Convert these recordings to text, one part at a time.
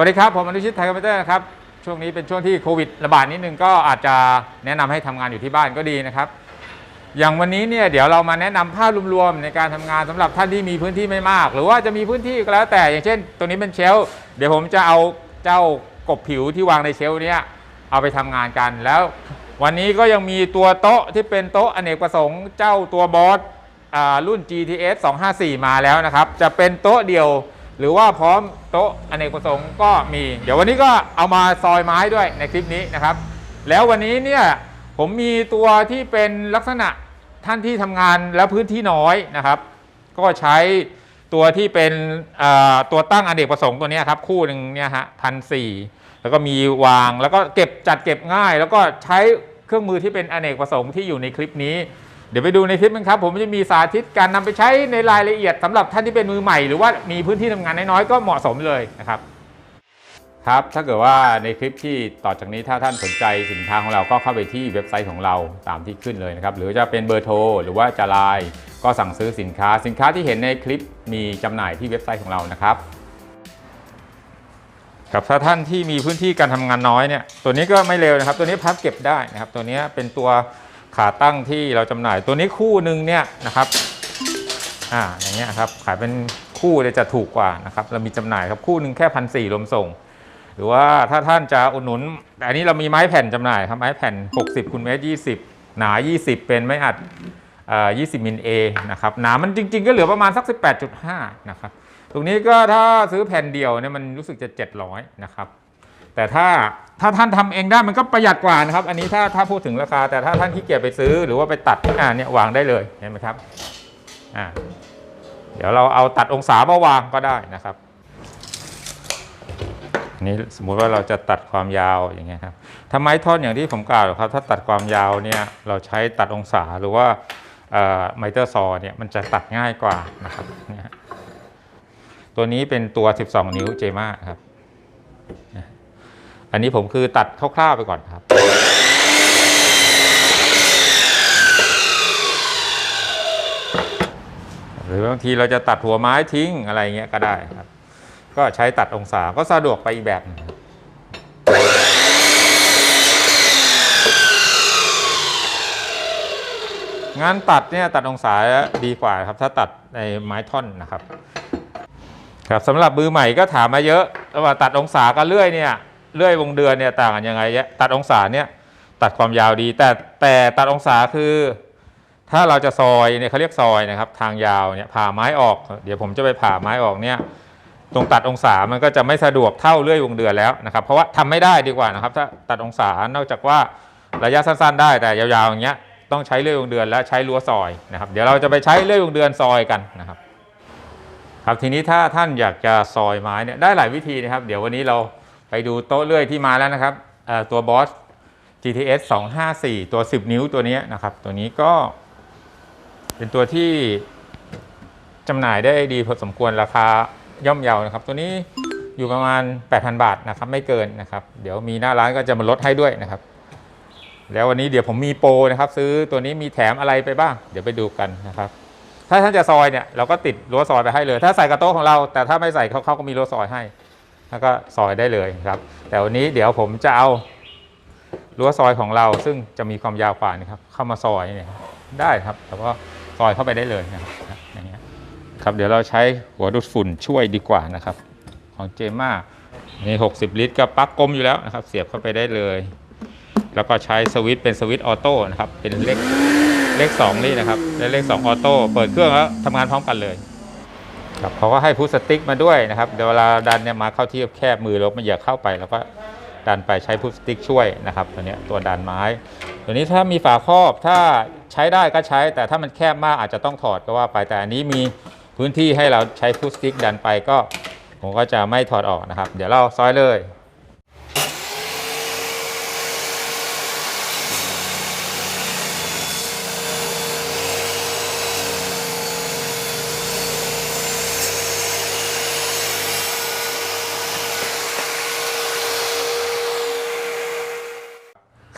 วัสดีครับผมอนุชิตไทยคอมพิวเตอร์นะครับช่วงนี้เป็นช่วงที่โควิดระบาดนิดนึงก็อาจจะแนะนำให้ทำงานอยู่ที่บ้านก็ดีนะครับ อย่างวันนี้เนี่ยเดี๋ยวเรามาแนะนำภาพรวมๆในการทำงานสำหรับท่านที่มีพื้นที่ไม่มาก หรือว่าจะมีพื้นที่ก็แล้วแต่อย่างเช่น ตัวนี้เป็นเชลเดี๋ยวผมจะเอาเจ้ากบผิวที่วางในเชลเนี้ยเอาไปทำงานกันแล้ว วันนี้ก็ยังมีตัวโต๊ะที่เป็นโต๊ะอเนกประสงค์เจ้าตัวบอสรุ่น GTS 254 มาแล้วนะครับจะเป็นโต๊ะเดียว หรือว่าพร้อมโต๊ะอเนกประสงค์ก็มี เดี๋ยววันนี้ก็เอามาซอยไม้ด้วยในคลิปนี้นะครับ แล้ววันนี้เนี่ยผมมีตัวที่เป็นลักษณะท่านที่ทำงานแล้วพื้นที่น้อยนะครับ ก็ใช้ตัวที่เป็นตัวตั้งอเนกประสงค์ตัวนี้ครับ คู่หนึ่งเนี่ยฮะพันสี่แล้วก็มีวางแล้วก็เก็บจัดเก็บง่าย แล้วก็ใช้เครื่องมือที่เป็นอเนกประสงค์ที่อยู่ในคลิปนี้ เดี๋ยวไปดูในคลิปกันครับ ผมจะมีสาธิตการนำไปใช้ในรายละเอียดสำหรับท่านที่เป็นมือใหม่ หรือว่ามีพื้นที่ทำงานน้อยๆก็เหมาะสมเลยนะครับครับถ้าเกิดว่าในคลิปที่ต่อจากนี้ถ้าท่านสนใจสินค้าของเราก็เข้าไปที่เว็บไซต์ของเราตามที่ขึ้นเลยนะครับหรือจะเป็นเบอร์โทรหรือว่าจะไลน์ก็สั่งซื้อสินค้า สินค้าที่เห็นในคลิปมีจำหน่ายที่เว็บไซต์ของเรานะครับกับถ้าท่านที่มีพื้นที่การทำงานน้อยเนี่ยตัวนี้ก็ไม่เร็วนะครับ ตัวนี้พับเก็บได้นะครับ ตัวนี้เป็นตัว ขาตั้งที่เราจำหน่ายตัวนี้คู่หนึ่งเนี่ยนะครับอ่าอย่างเงี้ยครับขายเป็นคู่เนี่ยจะถูกกว่านะครับเรามีจำหน่ายครับคู่หนึ่งแค่พันสี่รวมส่ง หรือว่าถ้าท่านจะอุดหนุนแต่อันนี้เรามีไม้แผ่นจำหน่ายครับไม้แผ่น 60คูณเมตร20 หนา 20 เป็นไม้อัดอ่อ20มิลเอนะครับหนามันจริง ๆ ก็เหลือประมาณสัก 18.5 นะครับตรงนี้ก็ถ้าซื้อแผ่นเดียวเนี่ยมันรู้สึกจะ 700 นะครับ แต่ถ้าถ้าท่านทำเองได้มันก็ประหยัดกว่านะครับ อันนี้ถ้าถ้าพูดถึงราคา แต่ถ้าท่านขี้เกียจไปซื้อหรือว่าไปตัดอ่าเนี่ยวางได้เลยเห็นไหมครับอ่าเดี๋ยวเราเอาตัดองศามาวางก็ได้นะครับอันนี้สมมุติว่าเราจะตัดความยาวอย่างเงี้ยครับถ้าไมท่อนอย่างที่ผมกล่าวครับ ถ้าตัดความยาวเนี่ยเราใช้ตัดองศาหรือว่าไมเตอร์ซอเนี่ยมันจะตัดง่ายกว่านะครับเนี่ยตัวนี้เป็นตัว 12 นิ้วเจมาครับ อันนี้ผมคือตัดคร่าวๆไปก่อนครับ หรือบางทีเราจะตัดหัวไม้ทิ้งอะไรเงี้ยก็ได้ครับ ก็ใช้ตัดองศาก็สะดวกไปอีกแบบนึงงานตัดเนี่ยตัดองศาดีกว่าครับ ถ้าตัดในไม้ท่อนนะครับ ครับสำหรับมือใหม่ก็ถามมาเยอะว่าตัดองศากับเลื่อยเนี่ย เลื่อยวงเดือนเนี่ยต่างกันยังไงเนี่ยตัดองศาเนี่ยตัดความยาวดี แต่แต่ตัดองศาคือ ถ้าเราจะซอยเนี่ยเขาเรียกซอยนะครับ ทางยาวเนี่ยผ่าไม้ออก เดี๋ยวผมจะไปผ่าไม้ออกเนี่ยตรงตัดองศามันก็จะไม่สะดวกเท่าเลื่อยวงเดือนแล้วนะครับ เพราะว่าทำไม่ได้ดีกว่านะครับ ถ้าตัดองศานอกจากว่าระยะสั้นๆ ได้แต่ยาวๆอย่างเงี้ยต้องใช้เลื่อยวงเดือนและใช้รั้วซอยนะครับ เดี๋ยวเราจะไปใช้เลื่อยวงเดือนซอยกันนะครับ ครับทีนี้ถ้าท่านอยากจะซอยไม้เนี่ยได้หลายวิธีนะครับ เดี๋ยววันนี้เรา ไปดูโต๊ะเลื่อยที่มาแล้วนะครับตัวบอส GTS 254 ตัว 10 นิ้วตัวนี้นะครับ ตัวนี้ก็ เป็นตัวที่จำหน่ายได้ดีพอสมควรราคาย่อมเยานะครับ ตัวนี้อยู่ประมาณ 8,000 บาทนะครับไม่เกินนะครับ เดี๋ยวมีหน้าร้านก็จะมาลดให้ด้วยนะครับ แล้ววันนี้เดี๋ยวผมมีโปรนะครับ ซื้อตัวนี้มีแถมอะไรไปบ้าง เดี๋ยวไปดูกันนะครับ ถ้าท่านจะซอยเนี่ยเราก็ติดรั้วซอยไปให้เลย ถ้าใส่กระโต๊ะของเรา แต่ถ้าไม่ใส่เขาเขาก็มีรั้วซอยให้ แล้วก็ซอยได้เลยครับแต่วันนี้เดี๋ยวผมจะเอารั้วซอยของเราซึ่งจะมีความยาวกว่านี่ครับ เข้ามาซอยเนี่ยได้ครับแล้วก็ซอยเข้าไปได้เลยนะครับอย่างเงี้ยครับเดี๋ยวเราใช้หัวดูดฝุ่นช่วยดีกว่านะครับ ของเจม่านี่60 ลิตรก็ปลั๊กกลมอยู่แล้วนะครับ เสียบเข้าไปได้เลย แล้วก็ใช้สวิตช์เป็นสวิตช์ออโต้นะครับเป็นเลขเลข2นี่นะครับและเลข2ออโต้เปิดเครื่องแล้วทำงานพร้อมกันเลย ครับเขาก็ให้พุสติ๊กมาด้วยนะครับเดี๋ยวเวลาดันเนี่ยมาเข้าที่แคบมือเราไม่อยากเข้าไปแล้วก็ดันไปใช้พุสติ๊กช่วยนะครับตัวนี้ตัวดันไม้ ตัวนี้ถ้ามีฝาครอบถ้าใช้ได้ก็ใช้ แต่ถ้ามันแคบมากอาจจะต้องถอดก็ว่าไปแต่อันนี้มีพื้นที่ให้เราใช้พุสติ๊กดันไปก็ผมก็จะไม่ถอดออกนะครับ เดี๋ยวเราซอยเลย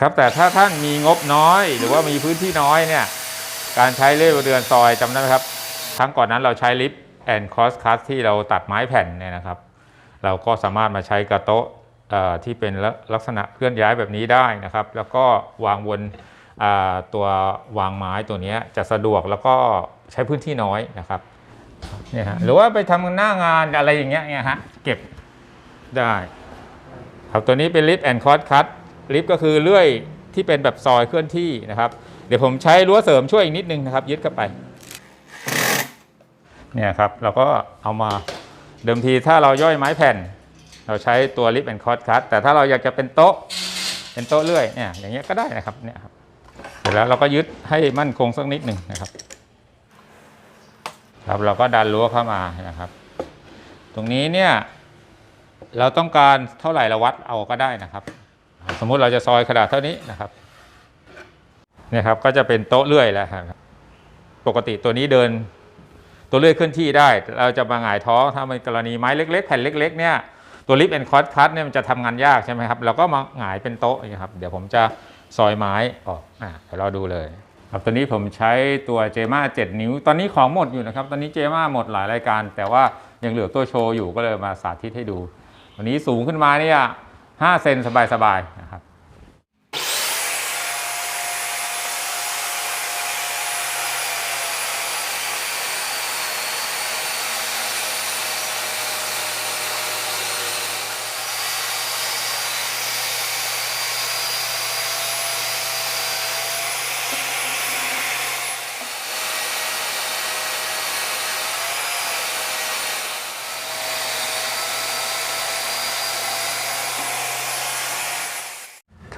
ครับแต่ถ้าท่านมีงบน้อย หรือว่ามีพื้นที่น้อยเนี่ยการใช้เลื่อยเดือนซอยจำได้ไหมครับครั้งก่อนนั้นเราใช้ลิฟต์แอนด์คอสคัสที่เราตัดไม้แผ่นเนี่ยนะครับ เราก็สามารถมาใช้กระโต๊ะที่เป็นลักษณะเคลื่อนย้ายแบบนี้ได้นะครับ แล้วก็วางบนตัววางไม้ตัวนี้จะสะดวกแล้วก็ใช้พื้นที่น้อยนะครับเนี่ยฮะหรือว่าไปทำหน้างานอะไรอย่างเงี้ยเนี่ยฮะเก็บได้ ครับตัวนี้เป็นลิฟต์แอนด์คอร์ดคัต ลิฟต์ก็คือเลื่อยที่เป็นแบบซอยเคลื่อนที่นะครับ เดี๋ยวผมใช้รั้วเสริมช่วยอีกนิดนึงนะครับ ยึดเข้าไปเนี่ยครับเราก็เอามาเดิมทีถ้าเราย่อยไม้แผ่น เราใช้ตัวลิฟต์แอนด์คอร์ดคัตแต่ถ้าเราอยากจะเป็นโต๊ะเป็นโต๊ะเลื่อยเนี่ยอย่างเงี้ยก็ได้นะครับเนี่ยครับเสร็จแล้วเราก็ยึดให้มั่นคงสักนิดหนึ่งนะครับครับเราก็ดันรั้วเข้ามานะครับ ตรงนี้เนี่ยเราต้องการเท่าไหร่เราวัดเอาก็ได้นะครับ สมมุติเราจะซอยขนาดเท่านี้นะครับเนี่ยครับก็จะเป็นโต๊ะเลื่อยแล้วครับปกติตัวนี้เดิน ตัวเลื่อยเคลื่อนที่ได้ เราจะมาหงายท้องถ้าเป็นกรณีไม้เล็ก ๆ แผ่นเล็ก ๆ เนี่ยตัวลิฟต์แอนด์คอร์ดคัตเนี่ยมันจะทำงานยากใช่ไหมครับเราก็มาหงายเป็นโต๊ะอย่างนี้ครับเดี๋ยวผมจะซอยไม้ออกอะเดี๋ยวเราดูเลยครับตอนนี้ผมใช้ตัวเจม่า7นิ้ว ตอนนี้ของหมดอยู่นะครับ ตอนนี้เจม่าหมดหลายรายการ แต่ว่ายังเหลือตัวโชว์อยู่ก็เลยมาสาธิตให้ดู วันนี้สูงขึ้นมาเนี่ย 5 เซนสบายๆนะครับ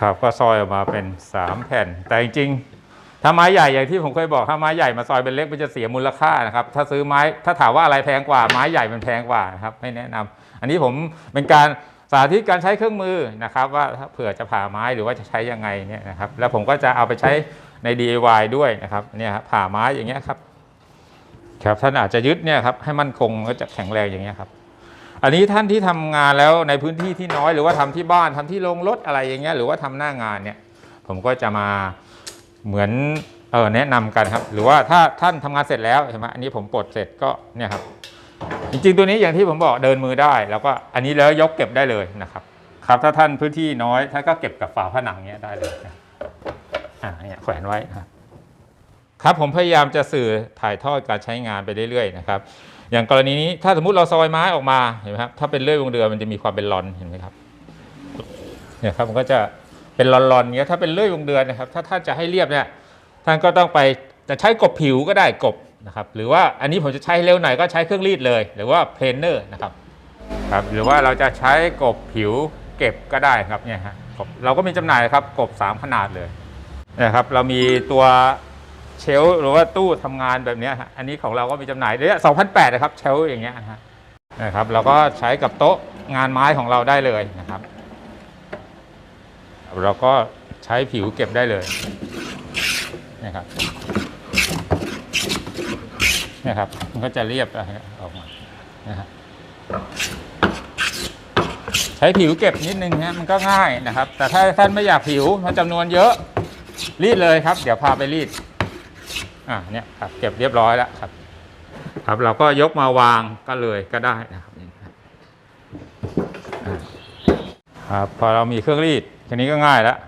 ครับก็ซอยออกมาเป็น 3 แผ่น แต่จริงๆถ้าไม้ใหญ่อย่างที่ผมเคยบอกถ้าไม้ใหญ่มาซอยเป็นเล็กมันจะเสียมูลค่านะครับถ้าซื้อไม้ถ้าถามว่าอะไรแพงกว่าไม้ใหญ่มันแพงกว่านะครับไม่แนะนำอันนี้ผมเป็นการสาธิตการใช้เครื่องมือนะครับ ว่าถ้าเผื่อจะผ่าไม้หรือว่าจะใช้ยังไงเนี่ยนะครับ แล้วผมก็จะเอาไปใช้ใน DIY ด้วยนะครับเนี่ยครับผ่าไม้อย่างเงี้ยครับครับท่านอาจจะยึดเนี่ยครับให้มั่นคงก็จะแข็งแรงอย่างเงี้ยครับ อันนี้ท่านที่ทำงานแล้วในพื้นที่ที่น้อยหรือว่าทำที่บ้านทำที่โรงรถอะไรอย่างเงี้ยหรือว่าทำหน้างานเนี่ย ผมก็จะมาเหมือนเออแนะนำกันครับ หรือว่าถ้าท่านทำงานเสร็จแล้วใช่ไหมอันนี้ผมปลดเสร็จก็เนี่ยครับ จริงๆตัวนี้อย่างที่ผมบอกเดินมือได้ แล้วก็อันนี้แล้วยกเก็บได้เลยนะครับครับถ้าท่านพื้นที่น้อยท่านก็เก็บกับฝาผนังเนี้ยได้เลยนะอ่าเนี่ยแขวนไว้นะครับครับผมพยายามจะสื่อถ่ายทอดการใช้งานไปเรื่อยๆนะครับ อย่างกรณีนี้ถ้าสมมติเราซอยไม้ออกมาเห็นไหมครับถ้าเป็นเลื่อยวงเดือนมันจะมีความเป็นลอนเห็นไหมครับเนี่ยครับมันก็จะเป็นลอนๆเงี้ยถ้าเป็นเลื่อยวงเดือนนะครับ ถ้าท่านจะให้เรียบเนี่ยท่านก็ต้องไปจะใช้กบผิวก็ได้กบนะครับหรือว่าอันนี้ผมจะใช้เร็วหน่อยก็ใช้เครื่องรีดเลย หรือว่าเพลนเนอร์นะครับครับหรือว่าเราจะใช้กบผิวเก็บก็ได้ครับเนี่ยฮะเราก็มีจำหน่ายครับกบสามขนาดเลยนะครับเรามีตัว เชลหรือว่าตู้ทำงานแบบนี้ฮะอันนี้ของเราก็มีจำหน่ายเนี่ยสองพันแปดนะครับเชลอย่างเงี้ยนะฮะนะครับเราก็ใช้กับโต๊ะงานไม้ของเราได้เลยนะครับ เราก็ใช้ผิวเก็บได้เลยนะครับนะครับมันก็จะเรียบออกมานะครับใช้ผิวเก็บนิดนึงฮะมันก็ง่ายนะครับ แต่ถ้าท่านไม่อยากผิวมันจำนวนเยอะรีดเลยครับ เดี๋ยวพาไปรีด อ่าเนี่ยครับเก็บเรียบร้อยแล้วครับ ครับเราก็ยกมาวางก็เลยก็ได้นะครับครับพอเรามีเครื่องรีดทีนี้ก็ง่ายแล้ว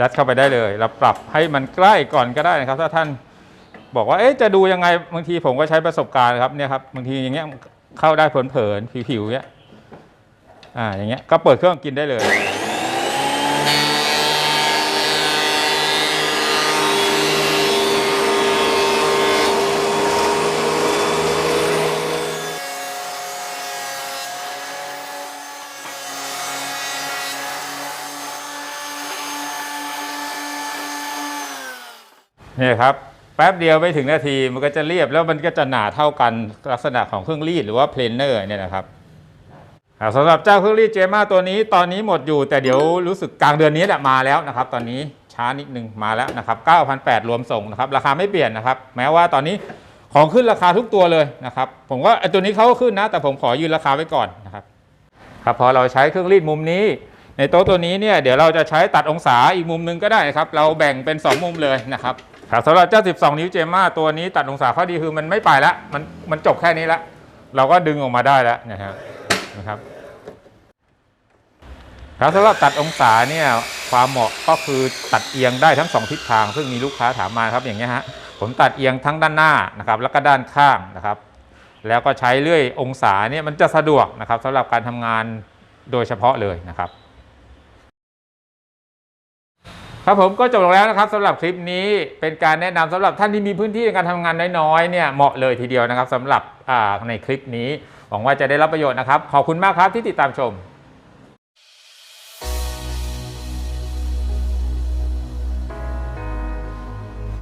ยัดเข้าไปได้เลย เราปรับให้มันใกล้ก่อนก็ได้นะครับ ถ้าท่านบอกว่าเอ๊ะจะดูยังไงบางทีผมก็ใช้ประสบการณ์ครับเนี่ยครับบางทีอย่างเงี้ยเข้าได้เผินๆผิวๆเงี้ยอ่าอย่างเงี้ยก็เปิดเครื่องกินได้เลย เนี่ยครับแป๊บเดียวไม่ถึงนาทีมันก็จะเรียบแล้วมันก็จะหนาเท่ากันลักษณะของเครื่องรีดหรือว่าเพลนเนอร์เนี่ยนะครับอ่าสำหรับเจ้าเครื่องรีดเจม่าตัวนี้ตอนนี้หมดอยู่ แต่เดี๋ยวรู้สึกกลางเดือนนี้แหละมาแล้วนะครับ ตอนนี้ช้านิดนึงมาแล้วนะครับ9,800 รวมส่งนะครับ ราคาไม่เปลี่ยนนะครับ แม้ว่าตอนนี้ของขึ้นราคาทุกตัวเลยนะครับ ผมว่าตัวนี้เขาก็ขึ้นนะ แต่ผมขอยืนราคาไว้ก่อนนะครับครับพอเราใช้เครื่องรีดมุมนี้ ในโต๊ะตัวนี้เนี่ยเดี๋ยวเราจะใช้ตัดองศาอีกมุมหนึงก็ได้ครับ เราแบ่งเป็น 2 มุมเลยนะครับ ครับสำหรับเจ้า 12 นิ้วเจม่าตัวนี้ตัดองศาข้อดีคือมันไม่ไปแล้วมันมันจบแค่นี้แล้วเราก็ดึงออกมาได้แล้วนะฮะนะครับครับสำหรับตัดองศาเนี่ยความเหมาะก็คือตัดเอียงได้ทั้งสองทิศทาง ซึ่งมีลูกค้าถามมาครับอย่างเงี้ยฮะผมตัดเอียงทั้งด้านหน้านะครับแล้วก็ด้านข้างนะครับ แล้วก็ใช้เลื่อยองศาเนี่ยมันจะสะดวกนะครับสำหรับการทำงานโดยเฉพาะเลยนะครับ ครับผมก็จบลงแล้วนะครับสำหรับคลิปนี้เป็นการแนะนำสำหรับท่านที่มีพื้นที่ในการทำงานน้อยๆเนี่ยเหมาะเลยทีเดียวนะครับสำหรับในคลิปนี้หวังว่าจะได้รับประโยชน์นะครับ ขอบคุณมากครับที่ติดตามชม